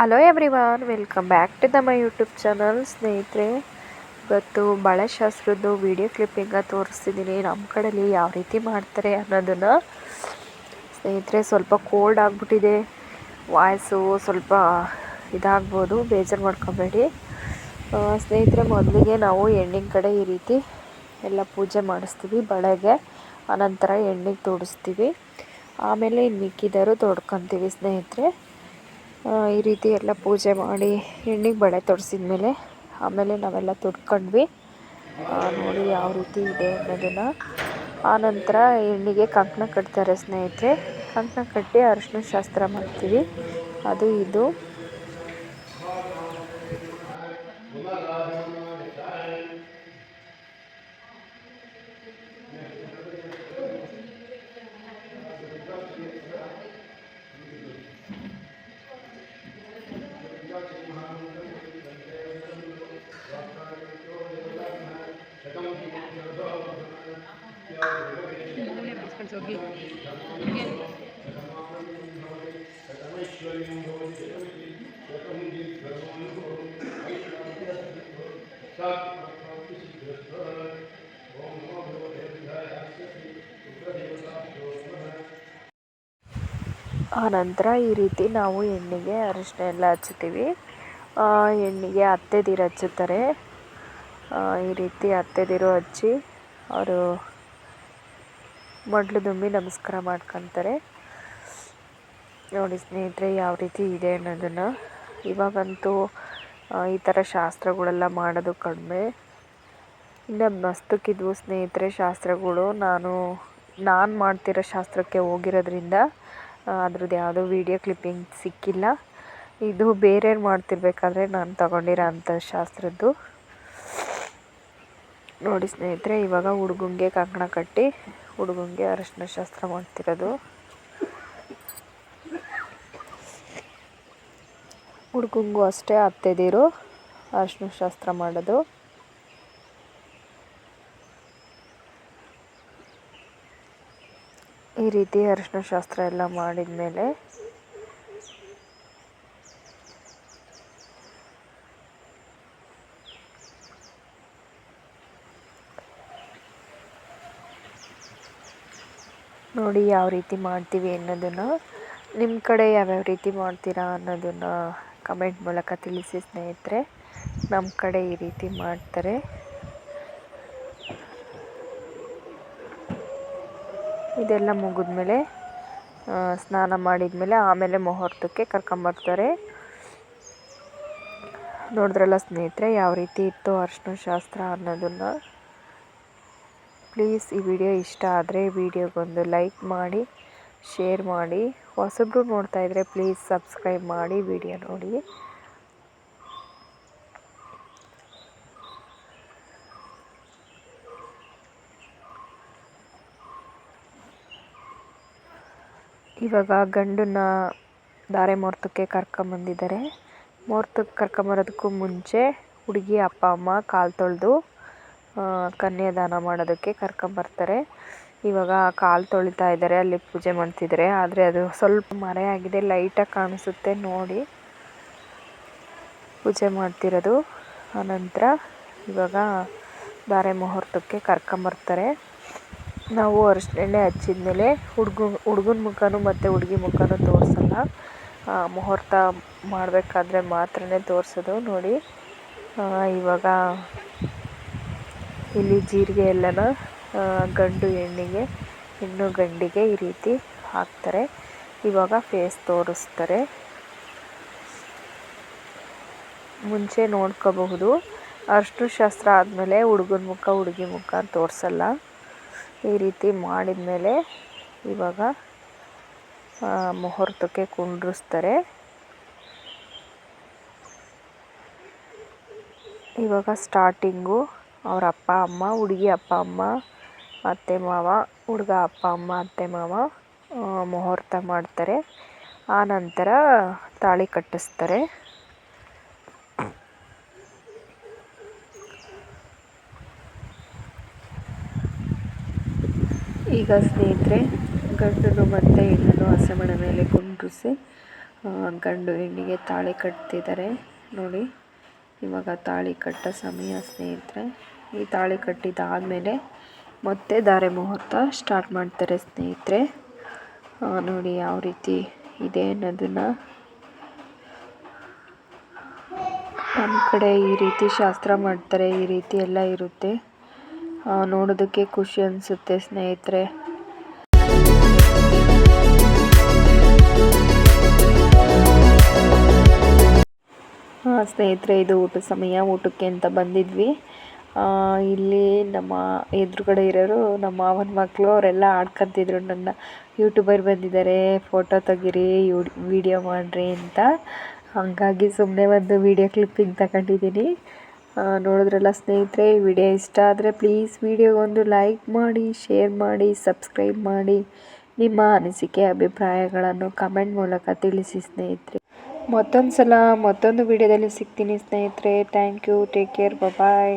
Hello everyone welcome back to the my YouTube channel ಸ್ನೇಹಿತರೆ, ಇವತ್ತು ಬಳೆ ಶಾಸ್ತ್ರದ್ದು ವಿಡಿಯೋ ಕ್ಲಿಪ್ಪಿಂಗ ತೋರಿಸ್ತಿದ್ದೀನಿ ನಮ್ಮ ಕಡೆಯಲ್ಲಿ ಯಾವ ರೀತಿ ಮಾಡ್ತಾರೆ ಅನ್ನೋದನ್ನು. ಸ್ನೇಹಿತರೆ, ಸ್ವಲ್ಪ ಕೋಲ್ಡ್ ಆಗಿಬಿಟ್ಟಿದೆ ವಾಯ್ಸು ಸ್ವಲ್ಪ ಇದಾಗ್ಬೋದು, ಬೇಜಾರು ಮಾಡ್ಕೊಬೇಡಿ. ಸ್ನೇಹಿತರೆ, ಮೊದಲಿಗೆ ನಾವು ಹೆಣ್ಣಿನ ಕಡೆ ಈ ರೀತಿ ಎಲ್ಲ ಪೂಜೆ ಮಾಡಿಸ್ತೀವಿ, ಬಳೆಗೆ, ಆನಂತರ ಎಣ್ಣೆಗೆ ತೋಡಿಸ್ತೀವಿ. ಆಮೇಲೆ ಇನ್ನು ಮಿಕ್ಕಿದರು ತೊಡ್ಕೊತೀವಿ ಸ್ನೇಹಿತರೆ. ಈ ರೀತಿ ಎಲ್ಲ ಪೂಜೆ ಮಾಡಿ ಹೆಣ್ಣಿಗೆ ಬಳೆ ತೊಡಿಸಿದ್ಮೇಲೆ ಆಮೇಲೆ ನಾವೆಲ್ಲ ತೊಡ್ಕೊಂಡ್ವಿ ನೋಡಿ ಯಾವ ರೀತಿ ಇದೆ ಅನ್ನೋದನ್ನು. ಆನಂತರ ಹೆಣ್ಣಿಗೆ ಕಂಕಣ ಕಟ್ತಾರೆ ಸ್ನೇಹಿತರೆ. ಕಂಕಣ ಕಟ್ಟಿ ಅರಿಶಿನ ಶಾಸ್ತ್ರ ಮಾಡ್ತೀವಿ. ಅದು ಇದು. ಆನಂತರ ಈ ರೀತಿ ನಾವು ಎಣ್ಣೆಗೆ ಅರಿಶಿನ ಎಲ್ಲ ಹಚ್ಚುತ್ತೀವಿ. ಎಣ್ಣೆಗೆ ಅತ್ತೆದೀರು ಹಚ್ಚುತ್ತಾರೆ. ಈ ರೀತಿ ಅತ್ತೆದೀರು ಹಚ್ಚಿ ಅವರು ಮೊಡ್ಲು ದುಂಬಿ ನಮಸ್ಕಾರ ಮಾಡ್ಕೊತಾರೆ. ನೋಡಿ ಸ್ನೇಹಿತರೆ, ಯಾವ ರೀತಿ ಇದೆ ಅನ್ನೋದನ್ನು. ಇವಾಗಂತೂ ಈ ಥರ ಶಾಸ್ತ್ರಗಳೆಲ್ಲ ಮಾಡೋದು ಕಡಿಮೆ. ಇನ್ನು ಮಸ್ತಕ್ಕಿದ್ವು ಸ್ನೇಹಿತರೆ ಶಾಸ್ತ್ರಗಳು. ನಾನು ನಾನು ಮಾಡ್ತಿರೋ ಶಾಸ್ತ್ರಕ್ಕೆ ಹೋಗಿರೋದ್ರಿಂದ ಅದ್ರದ್ದು ಯಾವುದೋ ವಿಡಿಯೋ ಕ್ಲಿಪ್ಪಿಂಗ್ ಸಿಕ್ಕಿಲ್ಲ. ಇದು ಬೇರೆಯವ್ರು ಮಾಡ್ತಿರ್ಬೇಕಾದ್ರೆ ನಾನು ತಗೊಂಡಿರೋ ಅಂಥ ಶಾಸ್ತ್ರದ್ದು. ನೋಡಿ ಸ್ನೇಹಿತರೆ, ಇವಾಗ ಹುಡುಗಂಗೆ ಕಂಕಣ ಕಟ್ಟಿ ಹುಡುಗಂಗೆ ಅರಿಶಿನ ಶಾಸ್ತ್ರ ಮಾಡ್ತಿರೋದು. ಹುಡುಗಂಗೂ ಅಷ್ಟೇ ಅತ್ತೆದಿರು ಅರಿಶಿನ ಶಾಸ್ತ್ರ ಮಾಡೋದು. ಈ ರೀತಿ ಅರಿಶಿನ ಶಾಸ್ತ್ರ ಎಲ್ಲ ಮಾಡಿದ ಮೇಲೆ ನೋಡಿ ಯಾವ ರೀತಿ ಮಾಡ್ತೀವಿ ಅನ್ನೋದನ್ನು ನಿಮ್ಮ ಕಡೆ ಯಾವ್ಯಾವ ರೀತಿ ಮಾಡ್ತೀರಾ ಅನ್ನೋದನ್ನು ಕಮೆಂಟ್ ಮೂಲಕ ತಿಳಿಸಿ ಸ್ನೇಹಿತರೆ. ನಮ್ಮ ಕಡೆ ಈ ರೀತಿ ಮಾಡ್ತಾರೆ. ಇದೆಲ್ಲ ಮುಗಿದ್ಮೇಲೆ ಮೇಲೆ ಸ್ನಾನ ಮಾಡಿದ್ಮೇಲೆ ಆಮೇಲೆ ಮುಹೂರ್ತಕ್ಕೆ ಕರ್ಕೊಂಬರ್ತಾರೆ ನೋಡಿದ್ರಲ್ಲ ಸ್ನೇಹಿತರೆ, ಯಾವ ರೀತಿ ಇತ್ತು ಅರಿಶಿನ ಶಾಸ್ತ್ರ ಅನ್ನೋದನ್ನು. ಪ್ಲೀಸ್ ಈ ವಿಡಿಯೋ ಇಷ್ಟ ಆದರೆ ವಿಡಿಯೋಗೊಂದು ಲೈಕ್ ಮಾಡಿ ಶೇರ್ ಮಾಡಿ. ಹೊಸಬ್ರು ನೋಡ್ತಾ ಇದ್ದರೆ ಪ್ಲೀಸ್ ಸಬ್ಸ್ಕ್ರೈಬ್ ಮಾಡಿ ವಿಡಿಯೋ ನೋಡಿ. ಇವಾಗ ಗಂಡನ್ನ ಧಾರೆ ಮುಹೂರ್ತಕ್ಕೆ ಕರ್ಕೊಂಬಂದಿದ್ದಾರೆ ಮುಹೂರ್ತಕ್ಕೆ ಕರ್ಕೊಂಬರೋದಕ್ಕೂ ಮುಂಚೆ ಹುಡುಗಿ, ಅಪ್ಪ, ಅಮ್ಮ ಕಾಲು ತೊಳೆದು ಕನ್ಯಾದಾನ ಮಾಡೋದಕ್ಕೆ ಕರ್ಕೊಂಬರ್ತಾರೆ. ಇವಾಗ ಕಾಲು ತೊಳಿತಾ ಇದ್ದಾರೆ, ಅಲ್ಲಿ ಪೂಜೆ ಮಾಡ್ತಿದ್ದಾರೆ. ಆದರೆ ಅದು ಸ್ವಲ್ಪ ಮರೆಯಾಗಿದೆ ಲೈಟಾಗಿ ಕಾಣಿಸುತ್ತೆ ನೋಡಿ. ಪೂಜೆ ಮಾಡ್ತಿರೋದು. ಆನಂತರ ಇವಾಗ ಧಾರೆ ಮುಹೂರ್ತಕ್ಕೆ ಕರ್ಕೊಂಬರ್ತಾರೆ. ನಾವು ಅರಿಶಿನ ಎಣ್ಣೆ ಹಚ್ಚಿದ ಮೇಲೆ ಹುಡುಗ, ಹುಡುಗನ ಮುಖನೂ ಮತ್ತು ಹುಡುಗಿ ಮುಖನೂ ತೋರಿಸಲ್ಲ. ಮುಹೂರ್ತ ಮಾಡಬೇಕಾದ್ರೆ ಮಾತ್ರನೇ ತೋರಿಸೋದು ನೋಡಿ. ಇವಾಗ ಇಲ್ಲಿ ಜೀರಿಗೆ ಎಲ್ಲನ ಗಂಡು ಹೆಣ್ಣಿಗೆ ಹೆಣ್ಣು ಗಂಡಿಗೆ ಈ ರೀತಿ ಹಾಕ್ತಾರೆ. ಇವಾಗ ಫೇಸ್ ತೋರಿಸ್ತಾರೆ. ಮುಂಚೆ ನೋಡ್ಕೋಬಹುದು. ಅರಿಶಿನ ಶಾಸ್ತ್ರ ಆದಮೇಲೆ ಹುಡುಗನ ಮುಖ, ಹುಡುಗಿ ಮುಖ ತೋರಿಸಲ್ಲ. ಈ ರೀತಿ ಮಾಡಿದ ಮೇಲೆ ಇವಾಗ ಮುಹೂರ್ತಕ್ಕೆ ಕುಂಡ್ರಿಸ್ತಾರೆ. ಇವಾಗ ಸ್ಟಾರ್ಟಿಂಗು ಅವ್ರ ಅಪ್ಪ, ಅಮ್ಮ, ಹುಡುಗಿ ಅಪ್ಪ, ಅಮ್ಮ, ಅತ್ತೆ, ಮಾವ, ಹುಡುಗ, ಅಪ್ಪ, ಅಮ್ಮ, ಅತ್ತೆ, ಮಾವ ಮುಹೂರ್ತ ಮಾಡ್ತಾರೆ. ಆ ನಂತರ ತಾಳಿ ಕಟ್ಟಿಸ್ತಾರೆ. ಈಗ ಸ್ನೇಹಿತರೆ, ಗಂಡನು ಮತ್ತು ಹೆಣ್ಣನ್ನು ಹಸೆಮಣೆ ಮೇಲೆ ಕುಂಡ್ರಿಸಿ ಗಂಡು ಹೆಣ್ಣಿಗೆ ತಾಳಿ ಕಟ್ತಿದ್ದಾರೆ. ನೋಡಿ, ಇವಾಗ ತಾಳಿ ಕಟ್ಟೋ ಸಮಯ ಸ್ನೇಹಿತರೆ. ಈ ತಾಳಿ ಕಟ್ಟಿದ್ದಾದಮೇಲೆ ಮತ್ತೆ ಧಾರೆ ಮುಹೂರ್ತ ಸ್ಟಾರ್ಟ್ ಮಾಡ್ತಾರೆ ಸ್ನೇಹಿತರೆ. ನೋಡಿ ಯಾವ ರೀತಿ ಇದೆ ಅನ್ನೋದನ್ನು. ನಮ್ಮ ಕಡೆ ಈ ರೀತಿ ಶಾಸ್ತ್ರ ಮಾಡ್ತಾರೆ, ಈ ರೀತಿ ಎಲ್ಲ ಇರುತ್ತೆ. ನೋಡೋದಕ್ಕೆ ಖುಷಿ ಅನಿಸುತ್ತೆ ಸ್ನೇಹಿತರೆ. ಸ್ನೇಹಿತರೆ, ಇದು ಊಟದ ಸಮಯ, ಊಟಕ್ಕೆ ಅಂತ ಬಂದಿದ್ವಿ. ಇಲ್ಲಿ ನಮ್ಮ ಎದುರುಗಡೆ ಇರೋರು, ನಮ್ಮ ಮಾವನ ಮಕ್ಕಳು ಅವರೆಲ್ಲ ಆಡ್ಕೊಂತಿದ್ರು ನನ್ನ ಯೂಟ್ಯೂಬರ್ ಬಂದಿದ್ದಾರೆ. ಫೋಟೋ ತೆಗೀರಿ ವಿಡಿಯೋ ಮಾಡಿರಿ ಅಂತ. ಹಾಗಾಗಿ ಸುಮ್ಮನೆ ಒಂದು ವಿಡಿಯೋ ಕ್ಲಿಪ್ಪಿಂಗ್ ತಗೊಂಡಿದ್ದೀನಿ. ನೋಡಿದ್ರಲ್ಲ ಸ್ನೇಹಿತರೆ, ಈ ವಿಡಿಯೋ ಇಷ್ಟ ಆದರೆ ಪ್ಲೀಸ್ ವಿಡಿಯೋಗೊಂದು ಲೈಕ್ ಮಾಡಿ, ಶೇರ್ ಮಾಡಿ, ಸಬ್ಸ್ಕ್ರೈಬ್ ಮಾಡಿ. ನಿಮ್ಮ ಅನಿಸಿಕೆ, ಅಭಿಪ್ರಾಯಗಳನ್ನು ಕಮೆಂಟ್ ಮೂಲಕ ತಿಳಿಸಿ ಸ್ನೇಹಿತರೆ. ಮತ್ತೊಂದು ಸಲ ಮತ್ತೊಂದು ವಿಡಿಯೋದಲ್ಲಿ ಸಿಗ್ತೀನಿ ಸ್ನೇಹಿತರೆ. Thank you, take care, bye.